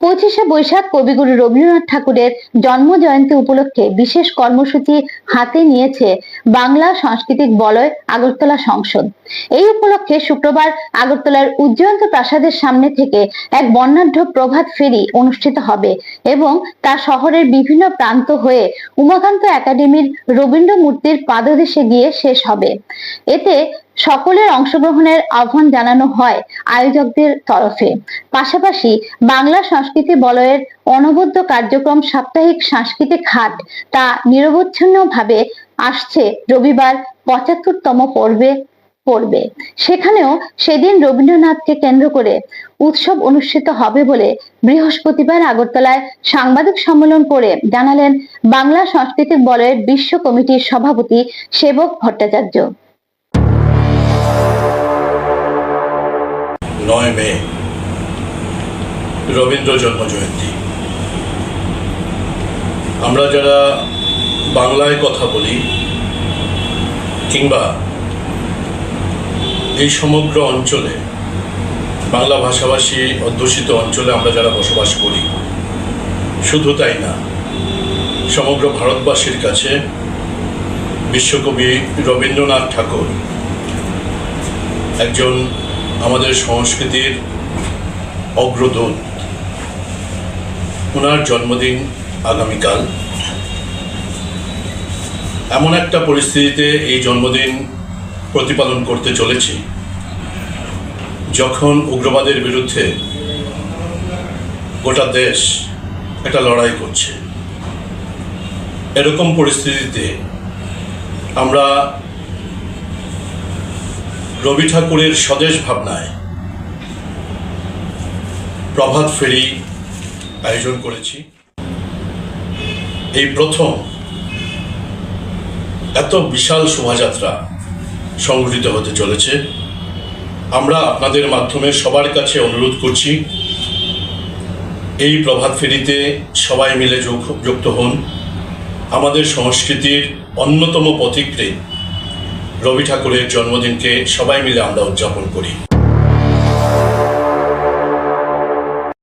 পঁচিশে বৈশাখ কবিগুরু রবীন্দ্রনাথ ঠাকুরের জন্ম জয়ন্তী উপলক্ষে বিশেষ কর্মসূচি হাতে নিয়েছে বাংলা সাংস্কৃতিক বলয় আগরতলা সংসদ। এই উপলক্ষে শুক্রবার আগরতলার উজ্জয়ন্ত প্রাসাদের সামনে থেকে এক বর্ণাঢ্য প্রভাত ফেরি অনুষ্ঠিত হবে এবং তা শহরের বিভিন্ন প্রান্ত হয়ে উমাকান্ত একাডেমির রবীন্দ্র মূর্তির পাদদেশে গিয়ে শেষ হবে। এতে সকলের অংশগ্রহণের আহ্বান জানানো হয় আয়োজকদের তরফে। পাশাপাশি বাংলা সংস্কৃতি বলয়ের অনবদ্য কার্যক্রম সাপ্তাহিক সাংস্কৃতিক হাট তা নিরবচ্ছিন্নভাবে আসছে রবিবার পঁচাত্তরতম পর্বে পড়বে। সেখানেও সেদিন রবীন্দ্রনাথকে কেন্দ্র করে উৎসব অনুষ্ঠিত হবে বলে বৃহস্পতিবার আগরতলায় সাংবাদিক সম্মেলন করে জানালেন বাংলা সাংস্কৃতিক বলয়ের বিশ্ব কমিটির সভাপতি সেবক ভট্টাচার্য। নয় মে, রবীন্দ্র জন্ম জয়ন্তী আমরা যারা বাংলায় কথা বলি, কিংবা এই সমগ্র অঞ্চলে, বাংলা ভাষাভাষী অধ্যুষিত অঞ্চলে আমরা যারা বসবাস করি, শুধু তাই না, সমগ্র ভারতবাসীর কাছে বিশ্বকবি রবীন্দ্রনাথ ঠাকুর একজন আমাদের সংস্কৃতির অগ্রদূত। ওনার জন্মদিন আগামীকাল। এমন একটা পরিস্থিতিতে এই জন্মদিন প্রতিপালন করতে চলেছি, যখন উগ্রবাদের বিরুদ্ধে গোটা দেশ একটা লড়াই করছে। এরকম পরিস্থিতিতে আমরা রবি ঠাকুরের স্বদেশ ভাবনায় প্রভাত ফেরি আয়োজন করেছি। এই প্রথম এত বিশাল শোভাযাত্রা সংগঠিত হতে চলেছে। আমরা আপনাদের মাধ্যমে সবার কাছে অনুরোধ করছি, এই প্রভাত ফেরিতে সবাই মিলে যোগ- যুক্ত হন। আমাদের সংস্কৃতির অন্যতম পথিকৃৎ রবি ঠাকুরের জন্মদিনকে সবাই মিলে আমরা উদযাপন করি।